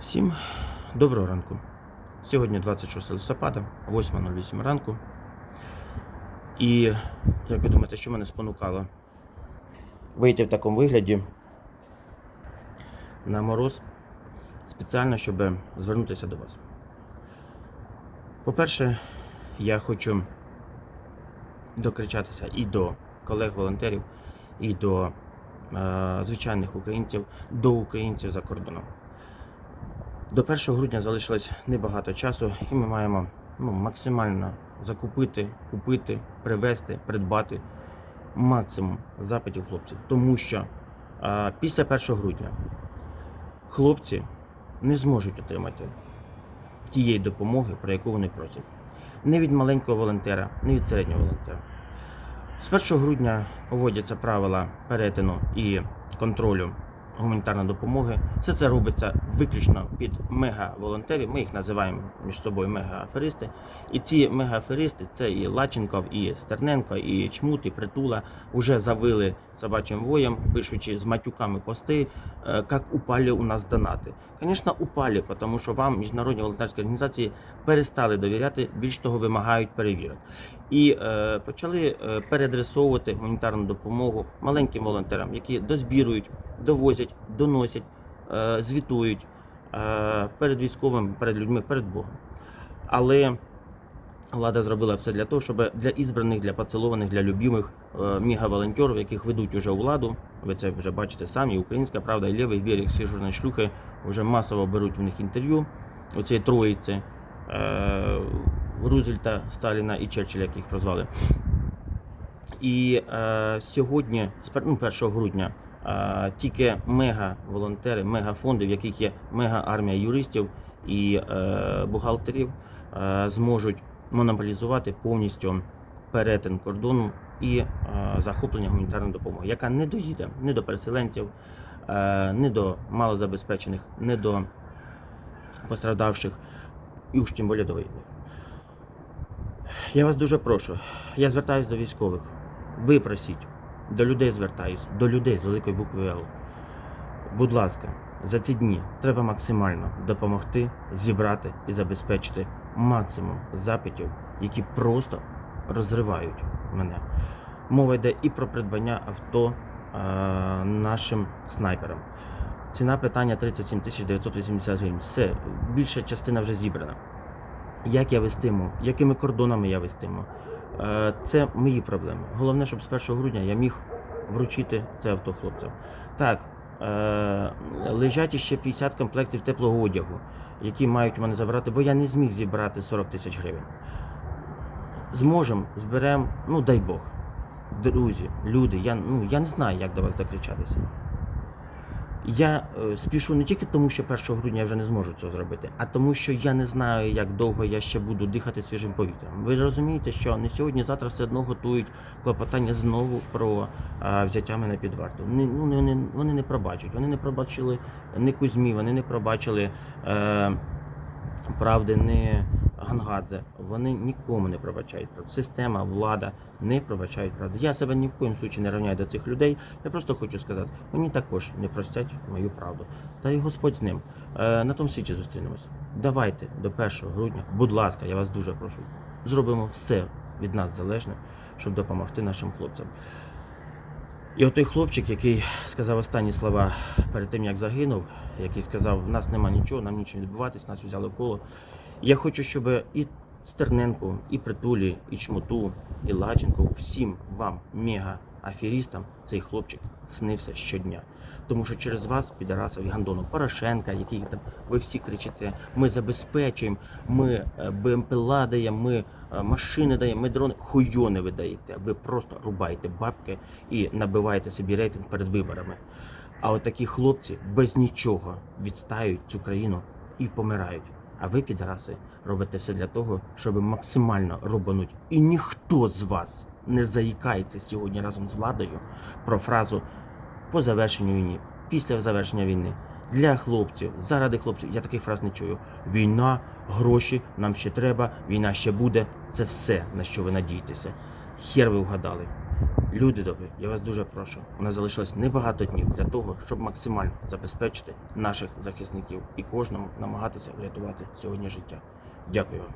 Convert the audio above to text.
Всім доброго ранку. Сьогодні 26 листопада, 8.08 ранку. І як ви думаєте, що мене спонукало вийти в такому вигляді на мороз спеціально, щоб звернутися до вас. По-перше, я хочу докричатися і до колег-волонтерів, і до е, звичайних українців, до українців за кордоном. До 1 грудня залишилось небагато часу, і ми маємо ну, максимально закупити, купити, привезти, придбати максимум запитів хлопців. Тому що а, після 1 грудня хлопці не зможуть отримати тієї допомоги, про яку вони просять. Не від маленького волонтера, не від середнього волонтера. З 1 грудня вводяться правила перетину і контролю гуманітарної допомоги. Все це робиться виключно під мега-волонтерів. Ми їх називаємо між собою мега-аферисти. І ці мега-аферисти це і Лаченков, і Стерненко, і Чмут, і Притула вже завили собачим воєм, пишучи з матюками пости, е, як упали у нас донати. Звісно, упали, тому що вам міжнародні волонтерські організації перестали довіряти, більш того, вимагають перевірок. І е, почали е, переадресовувати гуманітарну допомогу маленьким волонтерам, які дозбірують, довозять, доносять, е, звітують е, перед військовим, перед людьми, перед Богом. Але влада зробила все для того, щоб для ізбраних, для поцілованих, для любимих е, мігаволонтерів, яких ведуть уже у владу, ви це вже бачите самі, українська правда, і лівий берег, всі журні шлюхи вже масово беруть в них інтерв'ю. Оцієї троїці. Е, Рузвельта, Сталіна і Черчилля, як їх прозвали. І е, сьогодні, з пер- ну, 1 грудня, е, тільки мега-волонтери, мегафонди, в яких є мега-армія юристів і е, бухгалтерів, е, зможуть монополізувати повністю перетин кордону і е, захоплення гуманітарної допомоги, яка не доїде ні до переселенців, е, ні до малозабезпечених, ні до пострадавших, і уж тим більше до воєнних. Я вас дуже прошу. Я звертаюсь до військових. Ви просіть. До людей звертаюсь, до людей з великої букви Л. Будь ласка, за ці дні треба максимально допомогти зібрати і забезпечити максимум запитів, які просто розривають мене. Мова йде і про придбання авто е, нашим снайперам. Ціна питання 37 тисяч 980 гривень. Все, більша частина вже зібрана. Як я вестиму, якими кордонами я вестиму. Е, Це мої проблеми. Головне, щоб з 1 грудня я міг вручити це авто хлопцям. Так, е, лежать іще 50 комплектів теплого одягу, які мають мене забрати, бо я не зміг зібрати 40 тисяч гривень. Зможемо, зберемо, ну дай Бог. Друзі, люди, я, ну, я не знаю, як до вас докричатися. Я е, спішу не тільки тому, що 1 грудня я вже не зможу цього зробити, а тому, що я не знаю, як довго я ще буду дихати свіжим повітрям. Ви розумієте, що не сьогодні, завтра все одно готують клопотання знову про е, взяття мене під варту. Не, ну, не- вони, вони не пробачать. Вони не пробачили ні Кузьмі, вони не пробачили е, правди, не Гангадзе. Вони нікому не пробачають правду. Система, влада не пробачають правду. Я себе ні в коїм случаї не рівняю до цих людей. Я просто хочу сказати, мені також не простять мою правду. Та й Господь з ним. Е, на тому світі зустрінемось. Давайте до 1 грудня, будь ласка, я вас дуже прошу. Зробимо все від нас залежне, щоб допомогти нашим хлопцям. І отой хлопчик, який сказав останні слова перед тим, як загинув, який сказав, в нас нема нічого, нам нічого відбуватись, нас взяли в коло. Я хочу, щоб і Стерненку, і Притулі, і Чмоту, і Лаченко, всім вам, мега-аферістам, цей хлопчик снився щодня. Тому що через вас, підарасов і Гандону, Порошенка, який там ви всі кричите, ми забезпечуємо, ми е, БМПЛА даємо, ми е, машини даємо, ми дрони. Хуйо не ви даєте. Ви просто рубаєте бабки і набиваєте собі рейтинг перед виборами. А от хлопці без нічого відстають цю країну і помирають. А ви, підараси, робите все для того, щоб максимально рубануть. І ніхто з вас не заїкається сьогодні разом з владою про фразу по завершенню війни, після завершення війни. Для хлопців, заради хлопців, я таких фраз не чую. Війна, гроші, нам ще треба, війна ще буде. Це все, на що ви надієтеся. Хер ви вгадали. Люди добрі, я вас дуже прошу. У нас залишилось небагато днів для того, щоб максимально забезпечити наших захисників і кожному намагатися врятувати сьогодні життя. Дякую вам.